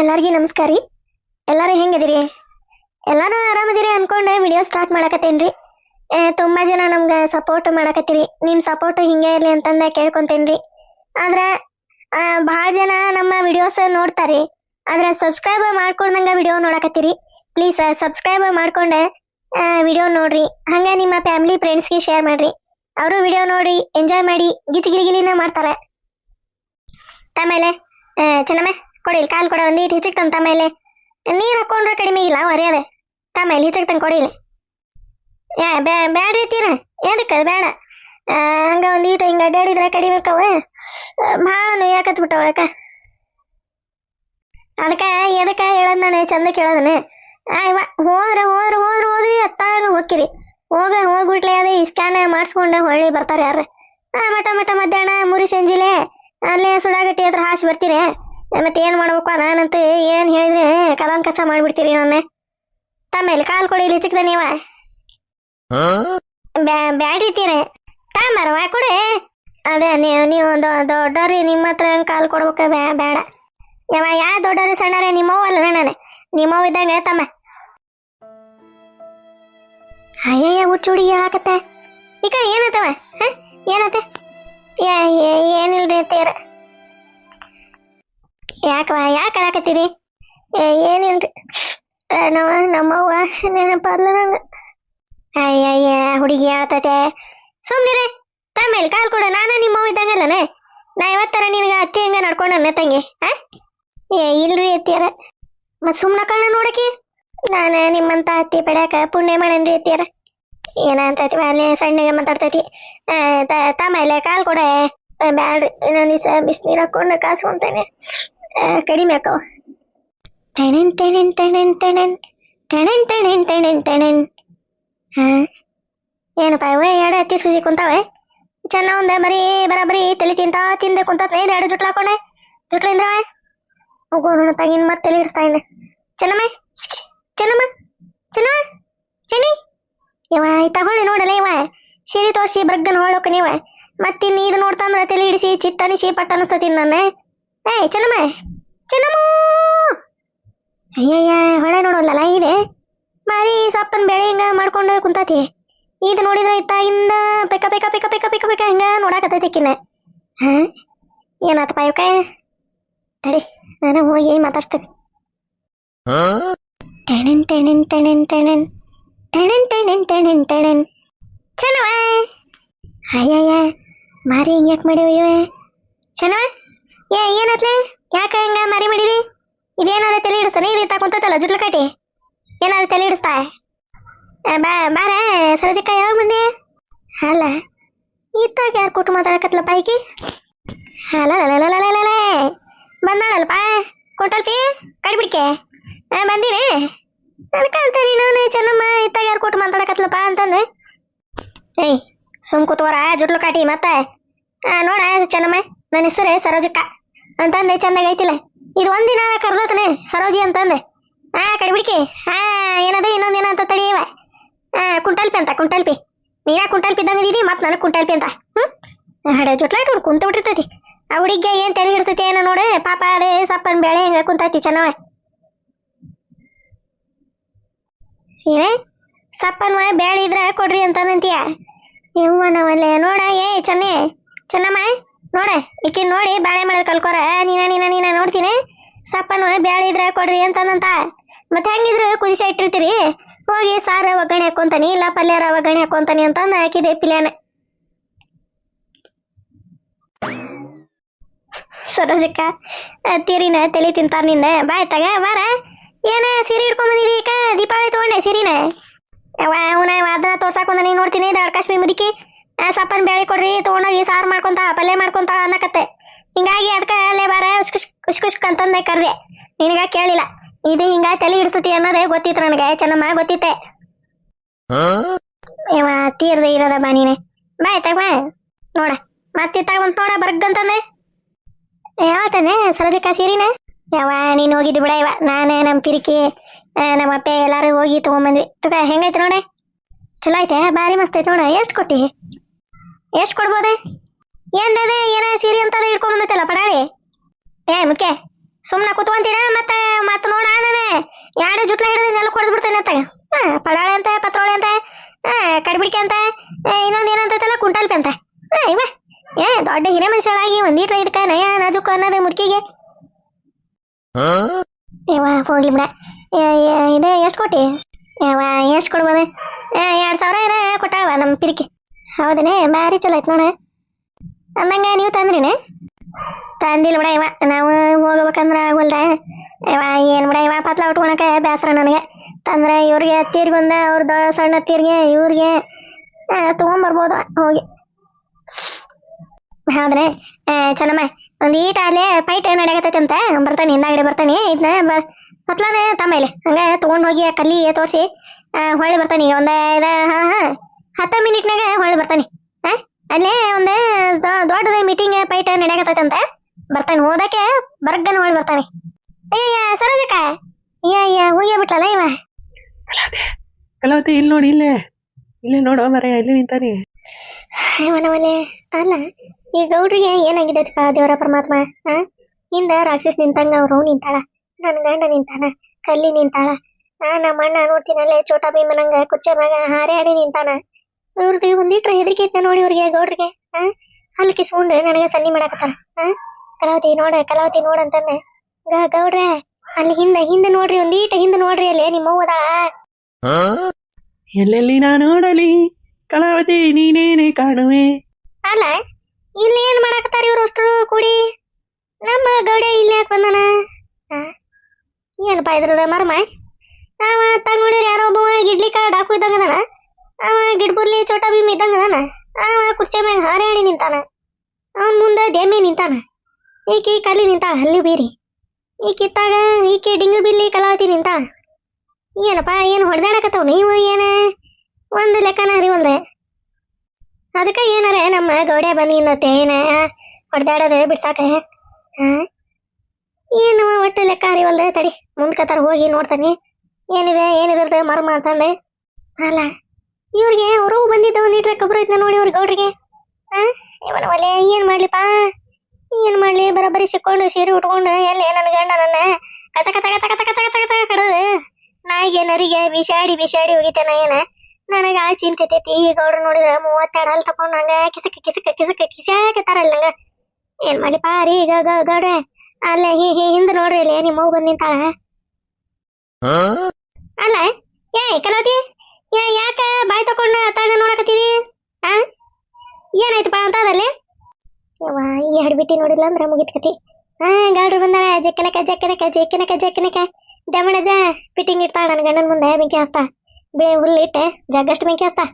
ಎಲ್ಲರಿಗೂ ನಮಸ್ಕಾರ ರೀ. ಎಲ್ಲರೂ ಹೆಂಗದಿರಿ ಎಲ್ಲರೂ ಆರಾಮದಿರಿ ಅನ್ಕೊಂಡು ವಿಡಿಯೋ ಸ್ಟಾರ್ಟ್ ಮಾಡಕತ್ತೇನ್ರಿ. ರೀ ತುಂಬ ಜನ ನಮ್ಗೆ ಸಪೋರ್ಟ್ ಮಾಡಕತ್ತೀರಿ. ನಿಮ್ಮ ಸಪೋರ್ಟ್ ಹಿಂಗೆ ಇರಲಿ ಅಂತಂದ ರೀ ಆದ್ರೆ ಭಾಳ ಜನ ನಮ್ಮ ವಿಡಿಯೋಸ್ ನೋಡ್ತಾರೆ. ಆದ್ರೆ ಸಬ್ಸ್ಕ್ರೈಬ್ ಮಾಡ್ಕೊಂಡಂಗೆ ವಿಡಿಯೋ ನೋಡಕತ್ತೀರಿ. ಪ್ಲೀಸ್ ಸಬ್ಸ್ಕ್ರೈಬ್ ಮಾಡ್ಕೊಂಡೆ ವಿಡಿಯೋ ನೋಡ್ರಿ. ಹಂಗೆ ನಿಮ್ಮ ಫ್ಯಾಮಿಲಿ ಫ್ರೆಂಡ್ಸ್ಗೆ ಶೇರ್ ಮಾಡ್ರಿ. ಅವರು ವಿಡಿಯೋ ನೋಡಿ ಎಂಜಾಯ್ ಮಾಡಿ ಗಿಚ್ ಗಿಲಿಗಿಲಿನ ಮಾಡ್ತಾರೆ. ಆಮೇಲೆ ಚೆನ್ನಮ್ಮ ಕೊಡಿ, ಇಲ್ಲಿ ಕಾಲು ಕೊಡ, ಒಂದು ಇಟ್ಟು ಹಿಚಕ್ ತಂತ ಮೇಲೆ. ನೀರು ಹಾಕೊಂಡ್ರೆ ಕಡಿಮೆ ಇಲ್ಲ ಹೊರೆಯದೆ ತಮೇಲೆ ಹಿಚಕ್ ತಂದು ಕೊಡಿ ಇಲ್ಲಿ. ಯಾ, ಬ್ಯಾ, ಬ್ಯಾಡ್ರಿ ತೀರ. ಎದಕ್ಕೆ? ಬೇಡ ಹಂಗೆ ಒಂದು ಈಟ ಹಿಂಗೆ ಅಡ್ಡಾಡಿದ್ರೆ ಕಡಿಮೆ ಆಕ್ಕವ ಭಾಳ ನೋಯಾಕತ್ ಬಿಟ್ಟವ ಯಾಕ? ಅದಕ್ಕೆ ಎದಕ್ಕೆ ಹೇಳೋದು ನಾನು? ಚಂದ ಕೇಳೋದನೆ. ಆಯ್ವ ಹೋದ್ರೆ ಹೋದ್ರೆ ಹೋದ್ರೆ, ಹೋದ್ರಿ ಅತ್ತಾಗ ಹೋಗ್ಕಿರಿ ಹೋಗ, ಹೋಗ್ಬಿಟ್ಲೆ ಅದೇ ಸ್ಕ್ಯಾನ್ ಮಾಡಿಸ್ಕೊಂಡು ಹೊಳ್ಳಿ ಬರ್ತಾರೆ ಯಾರು ಮಟ ಮಟ ಮಧ್ಯಾಹ್ನ, ಮುರಿ ಸಂಜಿಲೆ, ಅಲ್ಲೇ ಸುಡಾಗಟ್ಟಿ ಹತ್ರ ಹಾಸಿ ಬರ್ತೀರಿ. ಮತ್ತೆ ಏನು ಮಾಡ್ಬೇಕು ನಾನಂತೂ ಏನು ಹೇಳಿದ್ರೆ ಕಲಾನ್ ಕಸ ಮಾಡ್ಬಿಡ್ತೀರಿ ನನ್ನ. ತಮ್ಮೇಲೆ ಕಾಲು ಕೊಡಿ ಇಲ್ಲಿ ಚಿಕ್ಕದ ನೀವ ಬ್ಯಾಡ್ರಿ ತೀರೆ. ತಾಮರವ ಕೊಡಿ. ಅದೇ ನೀವು ನೀವು ದೊಡ್ಡವ್ರಿ ನಿಮ್ಮ ಹತ್ರ ಹೆಂಗ್ ಕಾಲು ಕೊಡ್ಬೇಕು ಬ್ಯಾ ಬೇಡ ಯಾವ ಯಾ ದೊಡ್ಡವ್ರಿ ಸಣ್ಣರೇ ನಿಮ್ಮವ್ವ ಅಲ್ಲ ನಾನು? ನಿಮ್ಮವ್ವ ಇದ್ದಂಗೆ ತಮ್ಮ. ಅಯ್ಯಯ್ಯ ಹುಚ್ಚು ಹುಡುಗಿ ಹೇಳಾಕತ್ತೆ ಈಗ ಏನತ್ತವ? ಹ? ಏನತ್ತೆ? ಏನಿಲ್ಲ ಏನಿಲ್ರಿ ತೇರ? ಯಾಕವ ಯಾಕೆ ಹೇಳಾಕತ್ತೀರಿ ಏ- ಏನಿಲ್ರಿ. ನವ ನಮ್ಮ ನಮ್ಮವ್ವ ನೆನಪಾದ್ಲ ನಂಗೆ. ಅಯ್ಯಯ್ಯ ಹುಡುಗಿ ಹೇಳ್ತತೆ ಸುಮ್ಮನೆ ತಮ್ಮೇಲೆ ಕಾಲ್ ಕೊಡ. ನಾನು ನಿಮ್ಮವ್ ಇದ್ದಂಗಲ್ಲನೆ. ನಾ ಇವತ್ತರ ನಿನಗೆ ಅತ್ತಿ ಹಂಗ ನಡ್ಕೊಂಡನ್ನ ತಂಗಿ ಆ? ಏ ಇಲ್ರಿ ಅತ್ತಿಯರ. ಮತ್ತೆ ಸುಮ್ಮನೆ ಕಣ್ಣ ನೋಡಕಿ. ನಾನು ನಿಮ್ಮಂತ ಅತ್ತಿ ಪಡ್ಯಾಕ ಪುಣ್ಯ ಮಾಡೇನ್ರಿ ಅತ್ತಿಯರ. ಏನಂತೈತಿ ಅಲ್ಲೇ ಸಣ್ಣಗೆ ಮಾತಾಡ್ತೈತಿ. ಆ, ತ- ತಮ್ಮೇಲೆ ಕಾಲ್ ಕೊಡ. ಬ್ಯಾಡ್ರಿ ಇನ್ನೊಂದು ದಿವಸ ಬಿಸಿನೀರು ಹಾಕೊಂಡು ಕಾಸ್ಕೊಂತೇನೆ. ಕಡಿಮೆ ಆಕವ ಟೆಣೆನ್ ಟೆಣೆನ್ ಟೆಣೆನ್ ಟೆಣೆನ್ ಟೆಣೆನ್ ಟೆಣೆನ್ ಟೆಣೆನ್ ಟೆಣೆನ್. ಹಾ? ಏನಪ್ಪ ಇವ ಎರಡು ಹತ್ತಿ ಸುಜಿ ಕುಂತಾವೆ? ಚೆನ್ನ ಒಂದ ಬರೀ, ಬರಾಬರಿ ತಲೆ ತಿಂತ ತಿಂದೆ ಕುಂತತ್. ಇದು ಎರಡು ಜುಟ್ಲು ಹಾಕೊಂಡೆ? ಜುಟ್ಲು ಇಂದ್ರವ ಹೋಗೋಣ ತಂಗಿನ ಮತ್ತೆ ತಲೆ ಇಡಿಸ್ತಾ ಇದ್ದೆ ಚೆನ್ನಮ್ಮ ಚೆನ್ನಮ್ಮ ಚೆನ್ನಮ್ಮ, ಚೆನ್ನಿ. ಇವ ತಗೊಳ್ಳಿ ನೋಡಲ್ಲ ಇವ ಸೀರೆ ತೋರಿಸಿ ಬ್ರಗ್ಗನ ಹೊಳ್ಳೋಕ ನೀವ. ಮತ್ತಿನ್ನು ಇದು ನೋಡ್ತಾ ಅಂದ್ರೆ ತಲೆ ಹಿಡಿಸಿ, ಚಿಟ್ಟನಿಸಿ ಪಟ್ಟ ಅನಿಸ್ತತಿ ನಾನು. ಏಯ್ ಚೆನ್ನಮ್ಮ ಚೆನ್ನಮ್ಮ ಅಯ್ಯಯ್ಯ ಹೊಳೆ ನೋಡೋಲ್ಲಲ್ಲ ಇದೆ ಮಾರಿ ಸಪ್ಪನ್ ಬೆಳೆ ಹಿಂಗ ಮಾಡ್ಕೊಂಡು ಕುಂತಾತಿ ಇದು ನೋಡಿದ್ರೆ ಇತ್ತಾಗಿಂದ ಪೆಕ ಪೆಕ ಪೆಕ ಪೆಕ ಪೆಕ ಪೆಕ ಹಿಂಗ ನೋಡಾಕತ್ತೈತಿ ಕಿನ್ನ ಹಾ ಏನಾತಪ್ಪ ಇವಕ ತಡಿ ನಾನು ಹೋಗಿ ಮಾತಾಡ್ಸ್ತೇನೆ ಟೆಣೆನ್ ಟೆಣೆನ್ ಟೆಣೆನ್ ಟೆಣೆನ್ ಟೆಣೆನ್ ಟೆಣೆನ್ ಟೆಣೆನ್ ಟೆಣೆನ್ ಚೆನ್ನವ ಅಯ್ಯಯ್ಯ ಮಾರಿ ಹಿಂಗ್ಯಾಕೆ ಮಾಡಿವ ಇವೆ ಚೆನ್ನವ ಏನಾತ್ಲೆ ಯಾಕೆ ಹಿಂಗ ಮಾರಿ ಮಾಡಿದಿ? ಇದೇನಾದ್ರೆ ತಲೆ ಹಿಡಿಸ್ತಾನೆ ಇದು ತಕೊಂತಲ್ಲ ಜುಟ್ಲು ಕಟ್ಟಿ? ಏನಾರ ತಲೆ ಹಿಡಿಸ್ತಾ? ಆ, ಬಾ ಬಾರ ಸರೋಜಕ್ಕ ಯಾವಾಗ ಬಂದೆ? ಅಲ್ಲ ಇತ್ತಾಗ ಯಾರು ಕೊಟ್ಟು ಮಾತಾಡಕತ್ಲಪ್ಪ ಈಕಿ? ಅಲ್ಲ ಬಂದಾಳಲ್ಪ ಕೊಟ್ಟಲ್ಪಿ ಕಡಿಬಿಡ್ಕೆ? ಆ, ಬಂದೀನಿ. ಅದಕ್ಕೆ ಅಂತ ನೀನು ಚೆನ್ನಮ್ಮ ಇತ್ತಾಗ ಯಾರು ಕೊಟ್ಟು ಮಾತಾಡಕತ್ಲಪ್ಪ ಅಂತಂದೆ ಏಯ್ ಸುಮ್ ಕೂತ್ವರ ಜುಟ್ಲು ಕಾಟಿ ಮತ್ತೆ? ಆ, ನೋಡ ಚೆನ್ನಮ್ಮ ನನ್ನ ಹೆಸರೇ ಸರೋಜಕ್ಕ. ಅಂತಂದೆ ಚಂದಾಗ ಐತಿಲ್ಲ. ಇದು ಒಂದಿನ ಕರ್ದತನೆ, ಸರೋಜಿ ಅಂತಂದೆ. ಆ, ಕಡಿಬಿಡ್ಕಿ. ಆ, ಏನದ, ಇನ್ನೊಂದು ಅಂತ ತಡಿಯವ ಆ, ಕುಂಟಲ್ಪಿ ಅಂತ, ಕುಂಟಲ್ಪಿ. ನೀನ ಕುಂಟಲ್ಪಿ ಇದ್ದಂಗೆ ಮತ್ತೆ ನನಗೆ ಕುಂಟಲ್ಪಿ ಅಂತ. ಹ್ಞೂ ಹಡೆ ಜುಟ್ಲಾಟ ಹುಡ್ ಕುಂತ ಬಿಟ್ಟಿರ್ತೈತಿ. ಆ ಹುಡುಗಿಗೆ ಏನು ತಲೆ ಹಿಡಿಸ್ತೈತಿ ಏನೋ ನೋಡು, ಪಾಪ ಅದೇ ಸಪ್ಪನ್ ಬೇಳೆ ಹಿಂಗೆ ಕುಂತೈತಿ ಚೆನ್ನವ ಏನೇ ಸಪ್ಪನ್ ಬೇಳೆ ಇದ್ರೆ ಕೊಡ್ರಿ ಅಂತಂದಂತೀಯ ಇವ್ವ ನಾವಲ್ಲೇ, ನೋಡ, ಏ, ಚೆನ್ನೆ, ಚೆನ್ನಮ್ಮ. ನೋಡ, ಈಕಿ ನೋಡಿ ಬಾಳೆ ಮಾಡೋದು ಕಲ್ಕೋರ. ನೀನ ನೀನ ನೀನ ನೋಡ್ತೀನಿ. ಸಪ್ಪನು ಬ್ಯಾಳೆ ಇದ್ರೆ ಕೊಡ್ರಿ ಅಂತಂದಂತ. ಮತ್ತೆ ಹೆಂಗಿದ್ರು ಕುದಿಸಿ ಇಟ್ಟಿರ್ತೀರಿ? ಹೋಗಿ ಸಾರ ಒಗ್ಗರಣೆ ಹಾಕೊಂತಾನೆ, ಇಲ್ಲ ಪಲ್ಯಾರ ಒಗ್ಗರಣೆ ಹಾಕೊಂತಾನೆ ಅಂತಂದು ಹಾಕಿದೆ ಪಿಲ್ಯಾನ. ಸರೋಜಕ್ಕ ತೀರಿನ ತಲೆ ತಿಂತಾರ ನಿನ್ನ ಬಾಯ್ ತಗ ಬಾರ. ಏನ ಸೀರೆ ಬಂದಿದೀಕ ದೀಪಾವಳಿ ತಗೊಂಡೆ ಸೀರಿನ. ಅವನ ಅದನ್ನ ತೋರ್ಸಾಕೊಂದ ನೀನು ನೋಡ್ತೀನಿ ಇದು ಅಡ್ಕಾಶ್ಮಿ ಮುದುಕಿ. ಸಪ್ಪನ್ ಬೇಳೆ ಕೊಡ್ರಿ ತಗೊಂಡೋಗಿ ಸಾರು ಮಾಡ್ಕೊಂತ ಪಲ್ಯ ಮಾಡ್ಕೊಂತ ಅನ್ನಕತ್ತೆ. ಹಿಂಗಾಗಿ ಅದಕ್ಕೆ ಅಲ್ಲೇ ಬಾರ ಉಸ್ಕುಶ್ ಉಸ್ಕುಶ್ಕ್ ಅಂತಂದೆ ಕರ್ದೆ. ನಿನಗ ಕೇಳಿಲ್ಲ. ಇದು ಹಿಂಗ ತಲೆ ಹಿಡಿಸುತ್ತಿ ಅನ್ನೋದೇ ಗೊತ್ತಿತ್ತು ನನಗೆ ಚೆನ್ನಮ್ಮ ಗೊತ್ತಿತ್ತೆ. ಇವ ತೀರ್ದೆ ಇರೋದ ಬಾ ನೀನೆ. ಬಾಯ್ ತಗ ಬಾ ನೋಡ. ಮತ್ತಿತ್ತಾಗ ಒಂದು ನೋಡ ಬರ್ಗಂತಂದೆ ಯಾವತ್ತಾನೆ ಸರದಿಕ ಸೀರಿನ? ಯಾವ ನೀನು ಹೋಗಿದ್ದು ಬಿಡ ಇವ ನಾನೇ ನಮ್ಮ ಪಿರಿಕಿ ನಮ್ಮ ಅಪ್ಪ ಎಲ್ಲಾರು ಹೋಗಿ ತಗೊಂಬಂದ್ವಿ. ತುಗ ಹೆಂಗೈತೆ ನೋಡೆ? ಚಲೋ ಐತೆ ಭಾರಿ ಮಸ್ತ್ ಐತೆ ನೋಡ. ಎಷ್ಟು ಕೊಟ್ಟಿ? ಎಷ್ಟು ಕೊಡ್ಬೋದೆ? ಏನದೇ ಏನ ಸೀರೆ ಅಂತ ಇಟ್ಕೊಂಡ್ ಬಂದೈತಲ್ಲ ಪಡಾಳಿ ಏ, ಮುಖ್ಯ ಸುಮ್ಮನೆ ಕುತ್ಕೊಂತೀನ ಮತ್ತೆ ಮತ್ತೆ ನೋಡ ನಾನು. ಎರಡು ಜುಟ್ಲ ಹಿಡಿದು ನೆಲ ಕೊಡ್ದು ಬಿಡ್ತೇನೆ ಅಂತ ಪಡಾಳೆ ಅಂತ, ಪತ್ರೋಳೆ ಅಂತ ಕಡ್ಬಿಡ್ಕೆ ಅಂತ ಇನ್ನೊಂದು ಏನಂತೈತಲ್ಲ ಕುಂಟಾಲ್ಪಿ ಅಂತ. ಇವ, ಏ, ದೊಡ್ಡ ಹಿರೇ ಮನುಷ್ಯಳಾಗಿ ಒಂದೀಟ್ರ ಇದಕ್ಕ ನಯ, ನಾಜುಕು ಅನ್ನೋದು ಮುದುಕಿಗೆ. ಇವ ಹೋಗ್ಲಿ ಬಿಡ. ಇದೆ ಎಷ್ಟು ಕೊಟ್ಟಿ? ಎಷ್ಟು ಕೊಡ್ಬೋದು? ಎರಡು ಸಾವಿರ ಏನ ಕೊಟ್ಟಾಳವ ನಮ್ಮ ಪಿರಿಕಿ. ಹೌದನೇ, ಭಾರಿ ಚಲೋ ಐತೆ ನೋಡ. ಅಂದಂಗ ನೀವು ತಂದ್ರಿನೇ? ತಂದಿಲ್ಲ ಬಿಡ ಇವ, ನಾವು ಹೋಗ್ಬೇಕಂದ್ರೆ ಆಗಲ್ದಾ ಇವ ಏನು ಬಿಡ ಇವ ಪತ್ಲ ಉಟ್ಕೊಳಕ ಬೇಸರ ನನಗೆ. ತಂದ್ರೆ ಇವ್ರಿಗೆ ತೀರ್ಗೊಂದ, ಅವ್ರ ದೊಡ್ಡ ಸಣ್ಣ ತೀರ್ಗೆ, ಇವ್ರಿಗೆ ತೊಗೊಂಬರ್ಬೋದು ಹೋಗಿ. ಹೌದ್ರಿ ಚೆನ್ನಮ್ಮ, ಒಂದು ಈಟ ಅಲ್ಲೇ ಪೈಟ್ ನಡೆಯಕತ್ತೈತೆ ಅಂತ, ಬರ್ತಾನೆ, ಹಿಂದಾಗಡೆ ಬರ್ತಾನೆ ಇದನ್ನ ಬ, ಪತ್ಲಾನೆ ತಮ್ಮಲ್ಲಿ ಹಂಗೆ ತೊಗೊಂಡು ಹೋಗಿ ಕಲ್ಲಿ ತೋರಿಸಿ ಹೊಳ್ಳಿ ಬರ್ತಾನೆ, ಈಗ ಒಂದು ಇದು ಹಾಂ ಹಾಂ. ಹತ್ತು ಮಿನಿಟ್ನಾಗ ಹೊಳ್ಳಿ ಬರ್ತಾನೆ. ಹಾಂ ಅಲ್ಲೇ ಒಂದು ದೊಡ್ಡದ ಮೀಟಿಂಗ್ ಪೈಟ ನಡೆಯಕತ್ತೈತೆ ಅಂತ ಬರ್ತಾನೆ. ಹೋದಕ್ಕೆ ಬರ್ಗನ್ ಹೊಳ್ಳಿ ಬರ್ತಾನೆ. ಅಯ್ಯ ಸರೋಜಕ್ಕ. ಅಯ್ಯ ಅಯ್ಯ ಹೋಗಿ ಬಿಟ್ಲಲ್ಲ ಇವ? ಕಲಾವತಿ ಇಲ್ಲಿ ನೋಡಿ ಇಲ್ಲೇ. ಇಲ್ಲೇ ನೋಡು ಮರ ಇಲ್ಲಿ ನಿಂತಾನೆ. ಇವನವಲೆ ಅಲ್ಲ. ಈ ಗೌಡ್ರಿಗೆ ಏನಾಗಿದೈತಪ್ಪ ದೇವರ ಪರಮಾತ್ಮ? ಆ? ಹಿಂದ ರಾಕ್ಷಸ್ ನಿಂತಂಗ ಅವರು ನಿಂತಾಳ. ನನ್ನ ಗಂಡ ನಿಂತಾನ ಕಲ್ಲಿ ನಿಂತಾಳ. ನಮ್ಮ ಅಣ್ಣ ನೋಡ್ತೀನಲ್ಲೇ ಚೋಟಾ ಭೀಮನಂಗ ಕುಚ್ಚೆ ಮ್ಯಾಗ ಹಾರಾಡಿ ನಿಂತಾನ. ಇವ್ರದ್ದು ಒಂದಿಟ್ರ ಹೆದರಿಕೆ ಐತೆ ನೋಡಿ ಇವ್ರಿಗೆ ಗೌಡ್ರಿಗೆ ಆ? ಅಲ್ಲಿ ಕಿಸ್ಕೊಂಡು ನನಗೆ ಸನ್ನಿ ಮಾಡಕತ್ತಾನ ಆ? ಕಲಾವತಿ ನೋಡ ಕಲಾವತಿ ನೋಡ ಗ ಗೌಡ್ರೆ ಅಲ್ಲಿ ಹಿಂದೆ ಹಿಂದೆ ನೋಡ್ರಿ ಒಂದೀಟ ಹಿಂದೆ ನೋಡ್ರಿ ಅಲ್ಲಿ ನಿಮ್ಮ ಅವ್ವದಾಳ ಎಲ್ಲೆಲ್ಲಿ ನಾ ನೋಡಲಿ ಕಲಾವತಿ ನೀನೇನೆ ಕಾಣುವೆ? ಅಲ್ಲ ಇಲ್ಲಿ ಏನ್ ಮಾಡಾಕತ್ತಾರ ಇವ್ರು ಅಷ್ಟ್ರು ಕೂಡಿ? ನಮ್ಮ ಗೌಡೆ ಇಲ್ಲಿ ಯಾಕೆ ಬಂದಾನ? ಏನಪ್ಪ ಇದ್ರದ ಮರ್ಮ? ನಾವ ತಂಗ ನೋಡಿರಿ ಯಾರೋ ಒಬ್ಬ ಗಿಡ್ಲಿಕ್ಕ ಡಾಕು ಅವ ಗಿಡ್ಬುರ್ಲಿ ಚೋಟ ಭೀಮ್ ಇದ್ದಂಗ ಅವ ಕುರ್ಚಿ ಮ್ಯಾಗ ಹಾರಾಡಿ ನಿಂತಾನ. ಅವನ್ ಮುಂದೆ ದೇಮಿ ನಿಂತಾನ. ಈಕಿ ಕಲ್ಲಿ ನಿಂತಾಳ, ಹಲ್ಲಿ ಬೀರಿ. ಈಕಿತ್ತಾಗ ಈಕಿ ಡಿಂಗು ಬಿಲ್ಲಿ ಕಲಾವತಿ ನಿಂತಾಳ ಏನಪ್ಪ, ಏನು ಹೊಡೆದಾಡಕತ್ತವ್ ನೀವು ಏನ? ಒಂದು ಲೆಕ್ಕನ ಹರಿವಲ್ದೆ ಅದಕ್ಕೆ ಏನಾರ ನಮ್ಮ ಗೌಡೆ ಇನ್ನತ್ತೆ ಏನ ಹೊಡೆದಾಡೋದು ಬಿಡ್ಸಾಕ? ಹಾ ಏನು ಒಟ್ಟು ಲೆಕ್ಕ ಹರಿವಲ್ದೆ ತಡಿ. ಮುಂದ್ಕತ್ತಾರ ಹೋಗಿ ನೋಡ್ತಾನೆ. ಏನಿದೆ ಏನಿದೆ ಮರ್ಮ ಅಂತಂದೆ. ಅಲ್ಲ ಇವ್ರಿಗೆ ಅವರು ಬಂದಿದ್ದ ಒಂದಿಟ್ರೆ ಕಬ್ರು ಐತ್ನ ನೋಡಿ ಅವ್ರ ಗೌಡ್ರಿಗೆ ಹಾ ಇವನ ಒಲೆ ಏನ್ ಮಾಡ್ಲಿಪ್ಪ ಏನ್ ಮಾಡ್ಲಿ ಬರೋಬ್ಬರಿ ಸಿಕ್ಕೊಂಡು ಸೀರೆ ಉಟ್ಕೊಂಡು ಎಲ್ಲಿ ನನ್ನ ಗಂಡ ನನ್ನ ಕಚ ಕಚ ಕಚ ಕಚ ಕಚ ಕಚ ಕಚ ಕಡದು ನಾಯಿಗೆ ನರಿಗೆ ಬಿಸಾಡಿ ಬಿಸಾಡಿ ಹೋಗಿತೇನ ಏನ ನನಗ ಆ ಚಿಂತೆ ಐತಿ ಈ ಗೌಡ್ರು ನೋಡಿದ್ರ ಮೂವತ್ತೆರಡು ಅಲ್ಲಿ ತಕೊಂಡ್ ಹಂಗ ಕಿಸಕ ಕಿಸಕ ಕಿಸಕ ಕಿಸಾಕತ್ತಾರಲ್ಲ ನಂಗ ಏನ್ ಮಾಡಿ ಪಾರಿ ಗ ಗ ಗೌಡ್ರೆ ಅಲ್ಲೇ ಹಿ ಹಿ ಹಿಂದ್ ನೋಡ್ರಿ ಇಲ್ಲಿ ನಿಮ್ಮ ಮಗು ಬಂದ್ ನಿಂತಾಳ ಅಲ್ಲ ಏ ಕಲಾವತಿ ಏ ಯಾಕ? ಬಾಯಿ ತಕೊಂಡ ಅತ್ತಾಗ ನೋಡಕತ್ತೀವಿ ಆ? ಏನಾಯ್ತಪ್ಪ ಅಂತ ಅದಲ್ಲಿ ಈ ಹಡ್ಬಿಟ್ಟಿ ನೋಡಿಲ್ಲ ಅಂದ್ರೆ ಮುಗಿತ್ ಕತಿ ಹಾ ಗೌಡ್ರು ಬಂದಾರ, ಜಕ್ಕನಕ ಜಕ್ಕನಕ ಜಕ್ಕನಕ ಜಕ್ಕನಕ. ದಮಣಜ ಫಿಟ್ಟಿಂಗ್ ಇಡ್ತಾಳ ನನ್ನ ಗಂಡನ ಮುಂದೆ ಬೆಂಕಿ ಹಚ್ತಾ ಬೇ ಹುಲ್ಲಿಟ್ಟೆ ಜಗ್ಗಷ್ಟು ಬೆಂಕಿ ಹಚ್ತಾ